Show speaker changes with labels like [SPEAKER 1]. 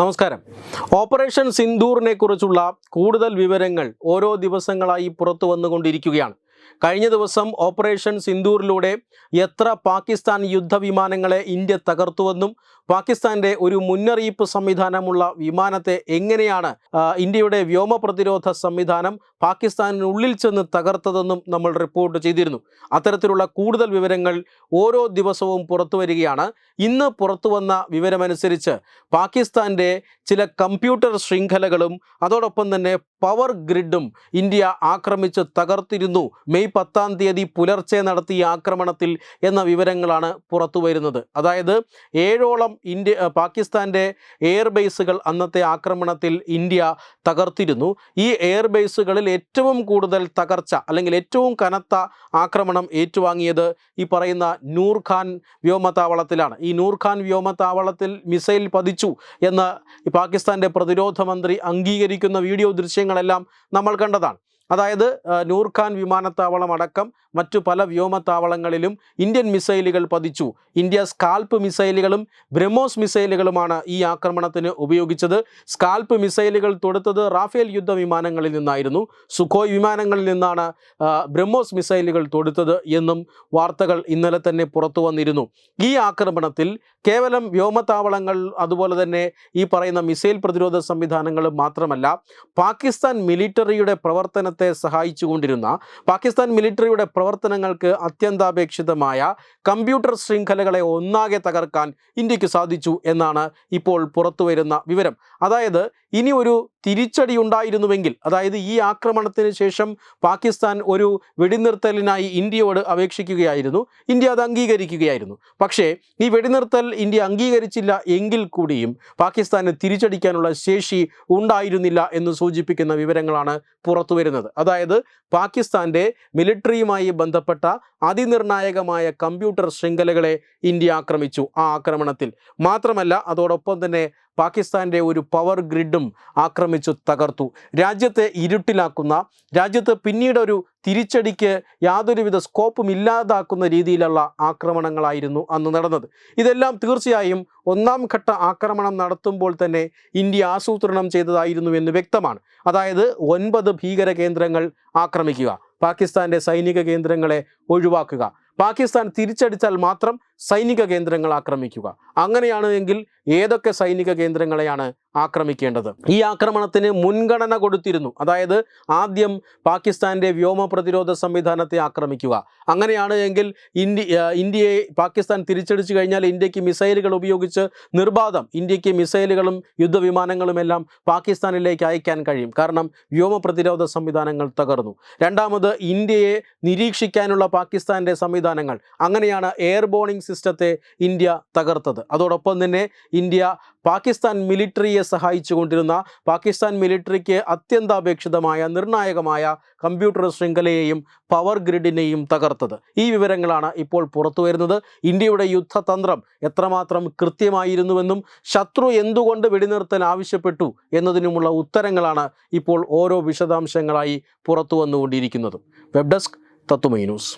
[SPEAKER 1] നമസ്കാരം. ഓപ്പറേഷൻ സിന്ദൂറിനെ കുറിച്ചുള്ള കൂടുതൽ വിവരങ്ങൾ ഓരോ ദിവസങ്ങളായി പുറത്തു വന്നുകൊണ്ടിരിക്കുകയാണ് കഴിഞ്ഞ ദിവസം ഓപ്പറേഷൻ സിന്ദൂറിലൂടെ എത്ര പാകിസ്ഥാൻ യുദ്ധവിമാനങ്ങളെ ഇന്ത്യ തകർത്തുവെന്നും പാകിസ്ഥാന്റെ ഒരു മുന്നറിയിപ്പ് സംവിധാനമുള്ള വിമാനത്തെ എങ്ങനെയാണ് ഇന്ത്യയുടെ വ്യോമ പ്രതിരോധ സംവിധാനം പാകിസ്ഥാനിനുള്ളിൽ ചെന്ന് തകർത്തതെന്നും നമ്മൾ റിപ്പോർട്ട് ചെയ്തിരുന്നു. അത്തരത്തിലുള്ള കൂടുതൽ വിവരങ്ങൾ ഓരോ ദിവസവും പുറത്തു വരികയാണ്. ഇന്ന് പുറത്തു വന്ന വിവരമനുസരിച്ച് പാകിസ്ഥാന്റെ ചില കമ്പ്യൂട്ടർ ശൃംഖലകളും അതോടൊപ്പം തന്നെ പവർ ഗ്രിഡും ഇന്ത്യ ആക്രമിച്ച് തകർത്തിരുന്നു. മെയ് പത്താം തീയതി പുലർച്ചെ നടത്തിയ ആക്രമണത്തിൽ എന്ന വിവരങ്ങളാണ് പുറത്തു വരുന്നത്. അതായത് ഏഴോളം ഇന്ത്യ പാകിസ്ഥാന്റെ എയർ ബേസുകൾ അന്നത്തെ ആക്രമണത്തിൽ ഇന്ത്യ തകർത്തിരുന്നു. ഈ എയർ ബേസുകളിൽ ഏറ്റവും കൂടുതൽ തകർച്ച അല്ലെങ്കിൽ ഏറ്റവും കനത്ത ആക്രമണം ഏറ്റുവാങ്ങിയത് ഈ പറയുന്ന നൂർഖാൻ വ്യോമത്താവളത്തിലാണ്. ഈ നൂർഖാൻ വ്യോമത്താവളത്തിൽ മിസൈൽ പതിച്ചു എന്ന് പാകിസ്ഥാന്റെ പ്രതിരോധ മന്ത്രി അംഗീകരിക്കുന്ന വീഡിയോ ദൃശ്യങ്ങളെല്ലാം നമ്മൾ കണ്ടതാണ്. അതായത് നൂർഖാൻ വിമാനത്താവളം അടക്കം മറ്റു പല വ്യോമത്താവളങ്ങളിലും ഇന്ത്യൻ മിസൈലുകൾ പതിച്ചു. ഇന്ത്യ സ്കാൽപ്പ് മിസൈലുകളും ബ്രഹ്മോസ് മിസൈലുകളുമാണ് ഈ ആക്രമണത്തിന് ഉപയോഗിച്ചത്. സ്കാൽപ്പ് മിസൈലുകൾ തൊടുത്തത് റാഫേൽ യുദ്ധ വിമാനങ്ങളിൽ നിന്നായിരുന്നു. സുഖോയ് വിമാനങ്ങളിൽ നിന്നാണ് ബ്രഹ്മോസ് മിസൈലുകൾ തൊടുത്തത് എന്നും വാർത്തകൾ ഇന്നലെ തന്നെ പുറത്തു വന്നിരുന്നു. ഈ ആക്രമണത്തിൽ കേവലം വ്യോമത്താവളങ്ങൾ അതുപോലെ തന്നെ ഈ പറയുന്ന മിസൈൽ പ്രതിരോധ സംവിധാനങ്ങളും മാത്രമല്ല പാകിസ്ഥാൻ മിലിറ്ററിയുടെ പ്രവർത്തനത്തെ സഹായിച്ചുകൊണ്ടിരുന്ന പാകിസ്ഥാൻ മിലിറ്ററിയുടെ പ്രവർത്തനങ്ങൾക്ക് അത്യന്താപേക്ഷിതമായ കമ്പ്യൂട്ടർ ശൃംഖലകളെ ഒന്നാകെ തകർക്കാൻ ഇന്ത്യയ്ക്ക് സാധിച്ചു എന്നാണ് ഇപ്പോൾ പുറത്തുവരുന്ന വിവരം. അതായത് ഇനി ഒരു തിരിച്ചടി ഉണ്ടായിരുന്നുവെങ്കിൽ അതായത് ഈ ആക്രമണത്തിന് ശേഷം പാകിസ്ഥാൻ ഒരു വെടിനിർത്തലിനായി ഇന്ത്യയോട് അപേക്ഷിക്കുകയായിരുന്നു ഇന്ത്യ അത് അംഗീകരിക്കുകയായിരുന്നു. പക്ഷേ ഈ വെടിനിർത്തൽ ഇന്ത്യ അംഗീകരിച്ചില്ല എങ്കിൽ കൂടിയും പാകിസ്ഥാന് തിരിച്ചടിക്കാനുള്ള ശേഷി ഉണ്ടായിരുന്നില്ല എന്ന് സൂചിപ്പിക്കുന്ന വിവരങ്ങളാണ് പുറത്തു വരുന്നത് അതായത് പാകിസ്ഥാന്റെ മിലിറ്ററിയുമായി ബന്ധപ്പെട്ട അതിനിർണായകമായ കമ്പ്യൂട്ടർ ശൃംഖലകളെ ഇന്ത്യ ആക്രമിച്ചു ആ ആക്രമണത്തിൽ. മാത്രമല്ല അതോടൊപ്പം തന്നെ പാകിസ്ഥാന്റെ ഒരു പവർ ഗ്രിഡും ആക്രമിച്ചു തകർത്തു. രാജ്യത്തെ ഇരുട്ടിലാക്കുന്ന രാജ്യത്ത് പിന്നീട് ഒരു തിരിച്ചടിക്ക് യാതൊരുവിധ സ്കോപ്പും ഇല്ലാതാക്കുന്ന രീതിയിലുള്ള ആക്രമണങ്ങളായിരുന്നു അന്ന് നടന്നത്. ഇതെല്ലാം തീർച്ചയായും ഒന്നാം ഘട്ട ആക്രമണം നടത്തുമ്പോൾ തന്നെ ഇന്ത്യ ആസൂത്രണം ചെയ്തതായിരുന്നു എന്ന് വ്യക്തമാണ്. അതായത് ഒൻപത് ഭീകര കേന്ദ്രങ്ങൾ ആക്രമിക്കുക പാകിസ്ഥാന്റെ സൈനിക കേന്ദ്രങ്ങളെ ഒഴിവാക്കുക. പാകിസ്ഥാൻ തിരിച്ചടിച്ചാൽ മാത്രം സൈനിക കേന്ദ്രങ്ങൾ ആക്രമിക്കുക. അങ്ങനെയാണ് എങ്കിൽ ഏതൊക്കെ സൈനിക കേന്ദ്രങ്ങളെയാണ് ആക്രമിക്കേണ്ടത്? ഈ ആക്രമണത്തിന് മുൻഗണന കൊടുത്തിരുന്നു. അതായത് ആദ്യം പാകിസ്ഥാന്റെ വ്യോമ പ്രതിരോധ സംവിധാനത്തെ ആക്രമിക്കുക. അങ്ങനെയാണ് എങ്കിൽ ഇന്ത്യ ഇന്ത്യയെ പാകിസ്ഥാൻ തിരിച്ചടിച്ചു കഴിഞ്ഞാൽ ഇന്ത്യയ്ക്ക് മിസൈലുകൾ ഉപയോഗിച്ച് നിർബാധം. ഇന്ത്യയ്ക്ക് മിസൈലുകളും യുദ്ധവിമാനങ്ങളും എല്ലാം പാകിസ്ഥാനിലേക്ക് അയക്കാൻ കഴിയും. കാരണം വ്യോമ പ്രതിരോധ സംവിധാനങ്ങൾ തകർന്നു. രണ്ടാമത് ഇന്ത്യയെ നിരീക്ഷിക്കാനുള്ള പാകിസ്ഥാന്റെ സംവിധാനങ്ങൾ. അങ്ങനെയാണ് എയർ ബോണിംഗ് സിസ്റ്റത്തെ ഇന്ത്യ തകർത്തത്. അതോടൊപ്പം തന്നെ ഇന്ത്യ പാകിസ്ഥാൻ മിലിറ്ററിയെ സഹായിച്ചുകൊണ്ടിരുന്ന പാകിസ്ഥാൻ മിലിറ്ററിക്ക് അത്യന്താപേക്ഷിതമായ നിർണായകമായ കമ്പ്യൂട്ടർ ശൃംഖലയെയും പവർ ഗ്രിഡിനെയും തകർത്തത്. ഈ വിവരങ്ങളാണ് ഇപ്പോൾ പുറത്തു വരുന്നത്. ഇന്ത്യയുടെ യുദ്ധതന്ത്രം എത്രമാത്രം കൃത്യമായിരുന്നുവെന്നും ശത്രു എന്തുകൊണ്ട് വെടിനിർത്തൽ ആവശ്യപ്പെട്ടു എന്നതിനുമുള്ള ഉത്തരങ്ങളാണ് ഇപ്പോൾ ഓരോ വിശദാംശങ്ങളായി പുറത്തു വന്നുകൊണ്ടിരിക്കുന്നത് വെബ് ഡെസ്ക് തത്തുമൈ ന്യൂസ്.